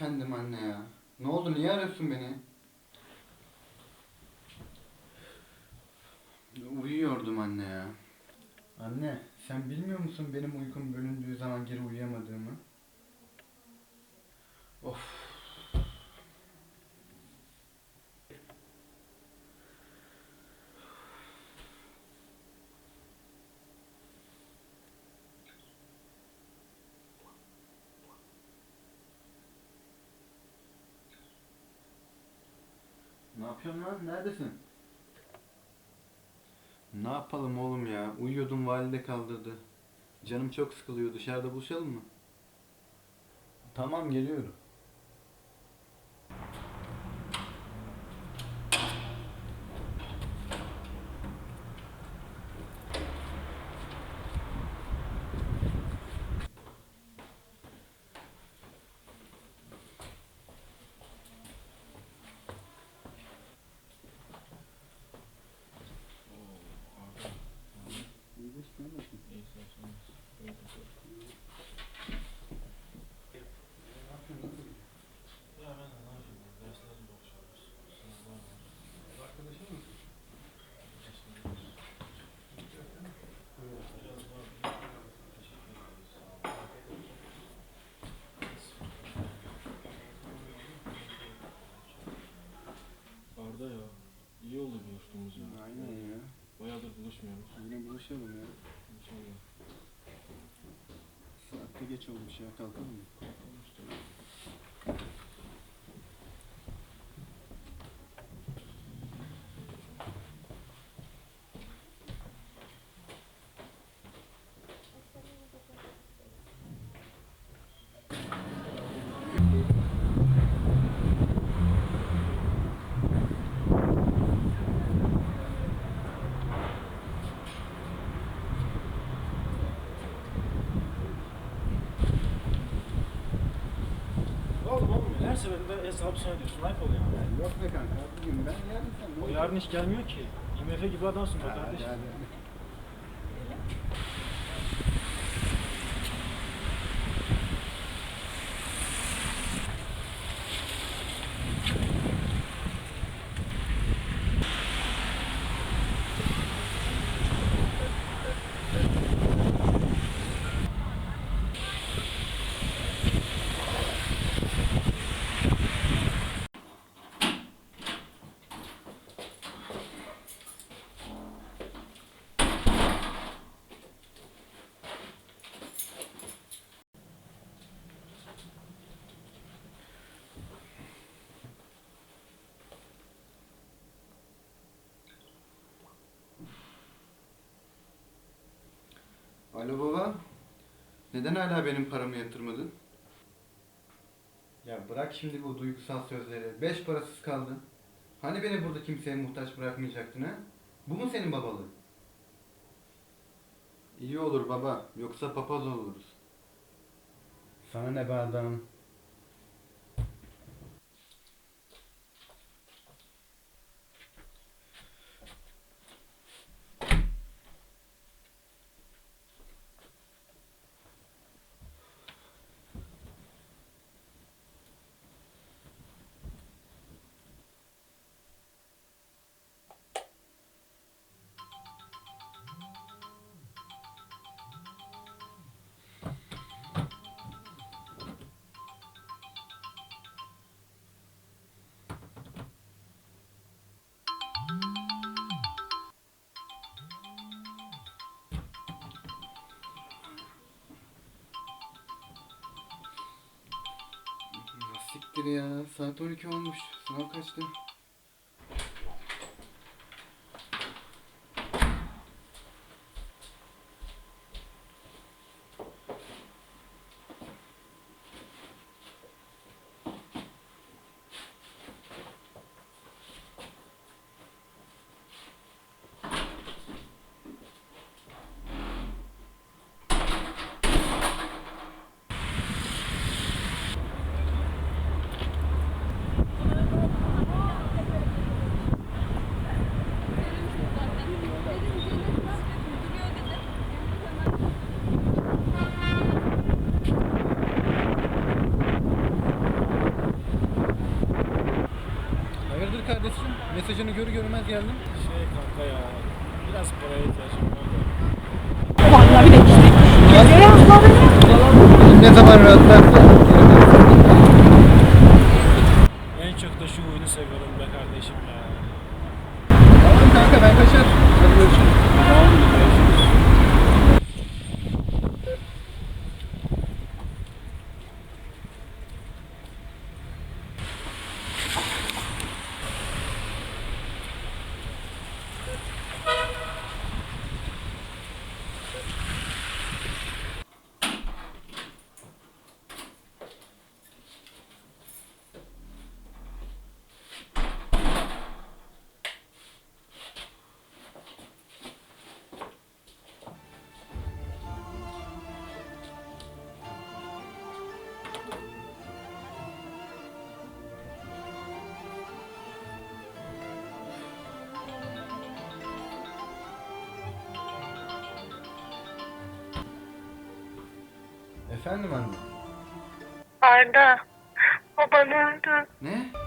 Efendim anne ya. Ne oldu niye arıyorsun beni? Uyuyordum anne ya. Anne sen bilmiyor musun benim uykum bölündüğü zaman geri uyuyamadığımı? Of. Yapıyorsun lan? Neredesin? Ne yapalım oğlum ya? Uyuyordum valide kaldırdı. Canım çok sıkılıyor. Dışarıda buluşalım mı? Tamam geliyorum. Arkadaşın mısın? Arda ya. iyi oldu buluştuğumuz ya. Aynen ya. Bayağıdır buluşmuyoruz. Yine buluşalım ya. İnşallah. Saatte geç olmuş ya. Kalkalım mı? Oğlum oğlum seferinde hesabı sana diyorsun. Ayıp oluyor. Ya yok be kanka. Bugün ben yarın sen. O yarın hiç gelmiyor ki. IMF gibi adamsın be Hadi, kardeşim. hadi. Alo baba. Neden hala benim paramı yatırmadın? Ya bırak şimdi bu duygusal sözleri. Beş parasız kaldın. Hani beni burada kimseye muhtaç bırakmayacaktın ha? Bu mu senin babalığın? İyi olur baba. Yoksa papaz oluruz. Sana ne be adam? Siktir ya. Saat 12 olmuş. Sınav kaçtı? Mesajını görü görmez geldim. Şey kanka ya. Biraz paraya ihtiyacım var. Vallahi bir de işte. Ne zaman rahatlarsa. Efendim anne. Arda, baban öldü. Ne?